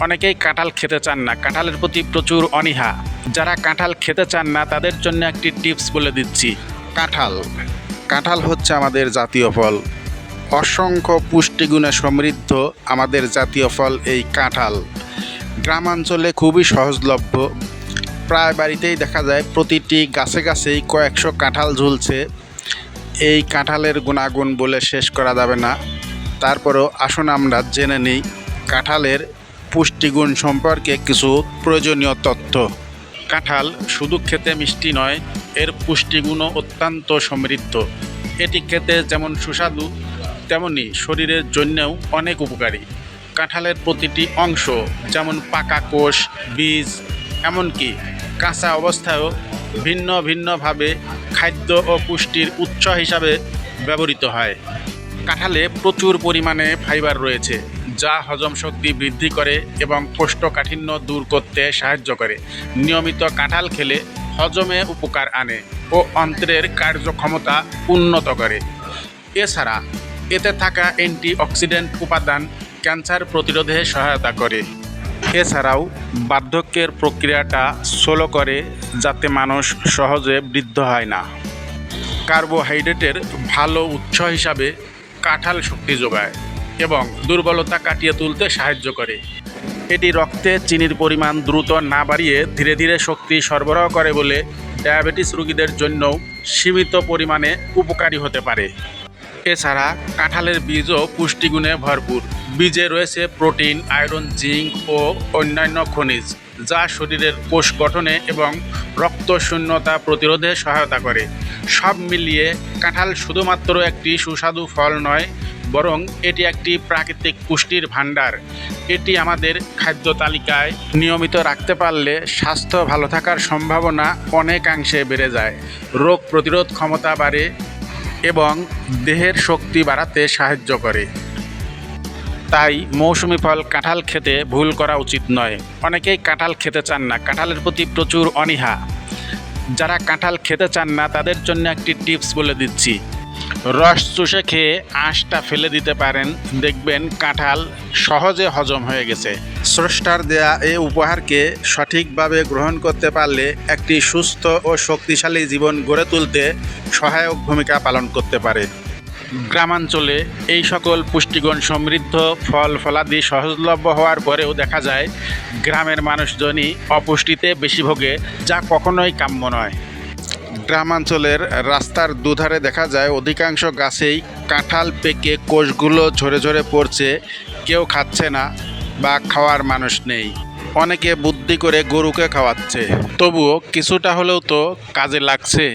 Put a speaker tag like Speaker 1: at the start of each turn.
Speaker 1: অনেকেই কাঁঠাল খেতে চান না। কাঁঠালের প্রতি প্রচুর অনীহা। যারা কাঁঠাল খেতে চান না, তাদের জন্য একটি টিপস বলে দিচ্ছি।
Speaker 2: কাঁঠাল। কাঁঠাল হচ্ছে আমাদের জাতীয় ফল। অসংখ্য পুষ্টিগুণে সমৃদ্ধ আমাদের জাতীয় ফল এই কাঁঠাল। গ্রামাঞ্চলে খুবই সহজলভ্য। প্রায় বাড়িতেই দেখা যায়, প্রতিটি গাছে গাছেই কয়েকশো কাঁঠাল ঝুলছে। এই কাঁঠালের গুণাগুণ বলে শেষ করা যাবে না। তারপরেও আসুন আমরা জেনে নিই, কাঁঠালের পুষ্টিগুণ সম্পর্কে কিছু প্রয়োজনীয় তথ্য।
Speaker 1: কাঁঠাল শুধু খেতে মিষ্টি নয়, এর পুষ্টিগুণও অত্যন্ত সমৃদ্ধ। এটি খেতে যেমন সুস্বাদু, তেমনি শরীরের জন্যেও অনেক উপকারী। কাঁঠালের প্রতিটি অংশ, যেমন পাকা কোষ, বীজ, এমনকি কাঁচা অবস্থায়ও ভিন্ন ভিন্নভাবে খাদ্য ও পুষ্টির উৎস হিসাবে ব্যবহৃত হয়। কাঁঠালে প্রচুর পরিমাণে ফাইবার রয়েছে, যা হজম শক্তি বৃদ্ধি করে এবং কোষ্ঠকাঠিন্য দূর করতে সাহায্য করে। নিয়মিত কাঁঠাল খেলে হজমে উপকার আনে ও অন্ত্রের কার্যক্ষমতা উন্নত করে। এছাড়া, এতে থাকা অ্যান্টিঅক্সিডেন্ট উপাদান ক্যান্সার প্রতিরোধে সহায়তা করে। এছাড়াও, বার্ধক্যের প্রক্রিয়াটা সোলো করে যাতে মানুষ সহজে বৃদ্ধ হয় না। কার্বোহাইড্রেটের ভালো উৎস হিসাবে কাঁঠাল শক্তি যোগায় এবং দুর্বলতা কাটিয়ে তুলতে সাহায্য করে। এটি রক্তে চিনির পরিমাণ দ্রুত না বাড়িয়ে ধীরে ধীরে শক্তি সরবরাহ করে বলে ডায়াবেটিস রোগীদের জন্যও সীমিত পরিমাণে উপকারী হতে পারে। এছাড়া কাঁঠালের বীজও পুষ্টিগুণে ভরপুর। বীজে রয়েছে প্রোটিন, আয়রন, জিঙ্ক ও অন্যান্য খনিজ, যা শরীরের কোষ গঠনে এবং রক্ত শূন্যতা প্রতিরোধে সহায়তা করে। সব মিলিয়ে কাঁঠাল শুধুমাত্র একটি সুস্বাদু ফল নয়, বরং এটি একটি প্রাকৃতিক পুষ্টির ভাণ্ডার। এটি আমাদের খাদ্য তালিকায় নিয়মিত রাখতে পারলে স্বাস্থ্য ভালো থাকার সম্ভাবনা অনেকাংশে বেড়ে যায়। রোগ প্রতিরোধ ক্ষমতা বাড়ে এবং দেহের শক্তি বাড়াতে সাহায্য করে। তাই মৌসুমি ফল কাঁঠাল খেতে ভুল করা উচিত নয়। অনেকেই কাঁঠাল খেতে চান না। কাঁঠালের প্রতি প্রচুর অনীহা। যারা কাঁঠাল খেতে চান না, তাদের জন্য একটি টিপস বলে দিচ্ছি। রস চুষে খেয়ে আঁশটা ফেলে দিতে পারেন। দেখবেন কাঁঠাল সহজে হজম হয়ে গেছে।
Speaker 2: স্রষ্টার দেয়া এই উপহারকে সঠিকভাবে গ্রহণ করতে পারলে একটি সুস্থ ও শক্তিশালী জীবন গড়ে তুলতে সহায়ক ভূমিকা পালন করতে পারে।
Speaker 1: গ্রামাঞ্চলে এই সকল পুষ্টিগুণ সমৃদ্ধ, ফল ফলাদি সহজলভ্য হওয়ার পরেও দেখা যায়, গ্রামের মানুষজনই অপুষ্টিতে বেশি ভোগে, যা কখনোই কাম্য নয়।
Speaker 2: গ্রামাঞ্চলের রাস্তার দুধারে দেখা যায়, অধিকাংশ গাছেই কাঁঠাল পেকে কোষগুলো ঝরে ঝরে পড়ছে, কেউ খাচ্ছে না বা খাওয়ার মানুষ নেই। অনেকে বুদ্ধি করে গরুকে খাওয়াচ্ছে। তবুও কিছুটা হলেও তো কাজে লাগছে।